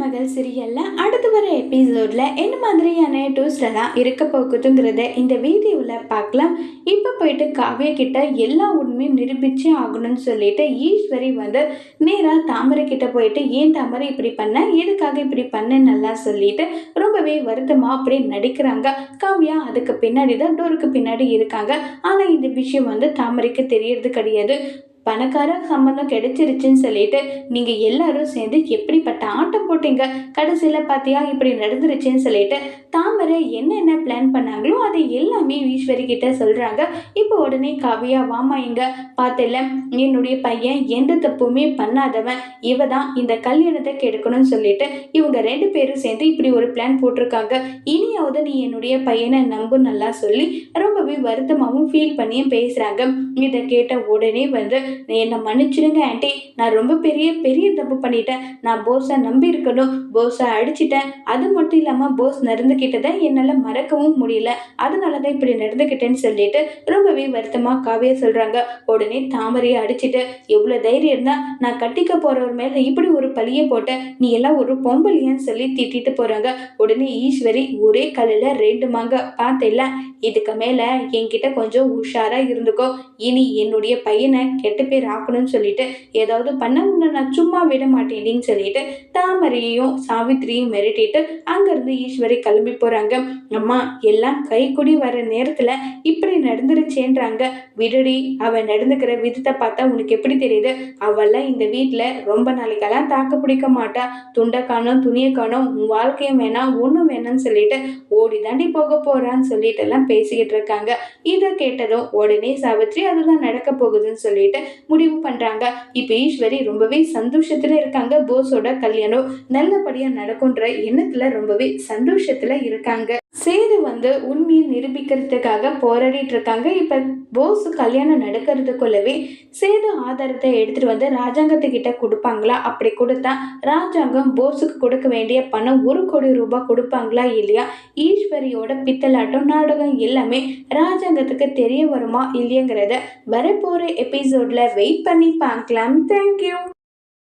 மருமகள் சீரியல்ல அடுத்து வர எபிசோட்ல என்ன மாதிரியான டூஸ்டெல்லாம் இருக்க போகுதுங்கிறத இந்த வீடியோவில் பார்க்கலாம். இப்போ போயிட்டு காவியா கிட்ட எல்லா உண்மையும் நிரூபிச்சே ஆகணும்னு சொல்லிட்டு ஈஸ்வரி வந்து நேராக தாமரை கிட்ட போயிட்டு ஏன் தாமரை இப்படி பண்ண? எதுக்காக இப்படி பண்ண நல்லா சொல்லிட்டு ரொம்பவே வருத்தமாக அப்படியே நடிக்கிறாங்க. காவியா அதுக்கு பின்னாடி தான் டோருக்கு பின்னாடி இருக்காங்க. ஆனால் இந்த விஷயம் வந்து தாமரைக்கு தெரியறது கிடையாது. பணக்கார சம்பந்தம் கிடைச்சிருச்சுன்னு சொல்லிட்டு நீங்கள் எல்லாரும் சேர்ந்து எப்படிப்பட்ட ஆட்டம் போட்டீங்க? கடைசியில் பார்த்தியா இப்படி நடந்துருச்சுன்னு சொல்லிட்டு தாமரை என்னென்ன பிளான் பண்ணாங்களோ அதை எல்லாமே ஈஸ்வரி கிட்ட சொல்கிறாங்க இப்போ உடனே காவியா வாமா இங்க பார்த்தில்ல என்னுடைய பையன் எந்த தப்புமே பண்ணாதவன். இவ தான் இந்த கல்யாணத்தை கெடுக்கணும்னு சொல்லிட்டு இவங்க ரெண்டு பேரும் சேர்ந்து இப்படி ஒரு பிளான் போட்டிருக்காங்க. இனியாவது நீ என்னுடைய பையனை நம்பு நல்லா சொல்லி ரொம்பவே வருத்தமாகவும் ஃபீல் பண்ணியும் பேசுகிறாங்க இதை கேட்ட உடனே வந்து என்னை மன்னிச்சிடுங்க ஆண்டி. நான் ரொம்ப பெரிய பெரிய தப்பு பண்ணிட்டேன். நான் போஸை நம்பி இருக்கணும். போஸை அடிச்சிட்டேன். அது மட்டும் இல்லாமல் போஸ் நடந்துக்கிட்டதை என்னால் மறக்கவும் முடியல. அதனால தான் இப்படி நடந்துக்கிட்டேன்னு சொல்லிட்டு ரொம்பவே வருத்தமாக காவியா சொல்கிறாங்க உடனே தாமரையை அடிச்சிட்டு எவ்வளோ தைரியம் இருந்தால் நான் கட்டிக்க போகிறவர் மேலே இப்படி ஒரு பழியை போட்ட நீ எல்லாம் ஒரு பொம்பளியன்னு சொல்லி திட்டிட்டு போகிறாங்க உடனே ஈஸ்வரி ஒரே கல்லில் ரெண்டு மாங்க பார்த்தேல்ல இதுக்கு மேலே என்கிட்ட கொஞ்சம் உஷாராக இருந்துக்கோ. இனி என்னுடைய பையனை கெட்ட பேர் ஆக்கணும்னு சொல்லிட்டு ஏதாவது பண்ண உன்னை நான் சும்மா விட மாட்டேன்னு சொல்லிட்டு தாமரையையும் சாவித்திரியும் மிரட்டிட்டு அங்கேருந்து ஈஸ்வரி கிளம்பி போகிறாங்க அம்மா எல்லாம் கைக்குடி வர நேரத்தில் இப்படி நடந்துருச்சேன்றாங்க. விடுடி அவன் நடந்துக்கிற விதத்தை பார்த்தா உனக்கு எப்படி தெரியுது? அவெல்லாம் இந்த வீட்டில் ரொம்ப நாளைக்கெல்லாம் தாக்கு பிடிக்க மாட்டா. துண்டை காணும் துணியை காணும் உன் வாழ்க்கையும் வேணாம் ஒன்றும் வேணாம்னு சொல்லிட்டு ஓடி தாண்டி போக போகிறான்னு சொல்லிட்டு எல்லாம் பேசிக்கிட்டு இருக்காங்க. இதை கேட்டதும் உடனே சாவித்ரி அதுதான் நடக்க போகுதுன்னு சொல்லிட்டு முடிவு பண்றாங்க. இப்போ ஈஸ்வரி ரொம்பவே சந்தோஷத்துல இருக்காங்க. போஸோட கல்யாணம் நல்லபடியா நடக்கும்ன்ற எண்ணத்துல ரொம்பவே சந்தோஷத்துல இருக்காங்க. சேது வந்து உண்மையை நிரூபிக்கிறதுக்காக போராடிட்டு இருக்காங்க இப்போ போஸ் கல்யாணம் நடக்கிறதுக்குள்ளவே சேது ஆதாரத்தை எடுத்துட்டு வந்து ராஜாங்கத்துக்கிட்ட கொடுப்பாங்களா? அப்படி கொடுத்தா ராஜாங்கம் போஸுக்கு கொடுக்க வேண்டிய பணம் ஒரு கோடி ரூபாய் கொடுப்பாங்களா இல்லையா? ஈஸ்வரியோட பித்தலாட்டம் நாடகம் எல்லாமே ராஜாங்கத்துக்கு தெரிய வருமா இல்லையங்கிறத வரப்போகிற எபிசோட்ல வெயிட் பண்ணி பார்க்கலாம். தேங்க்யூ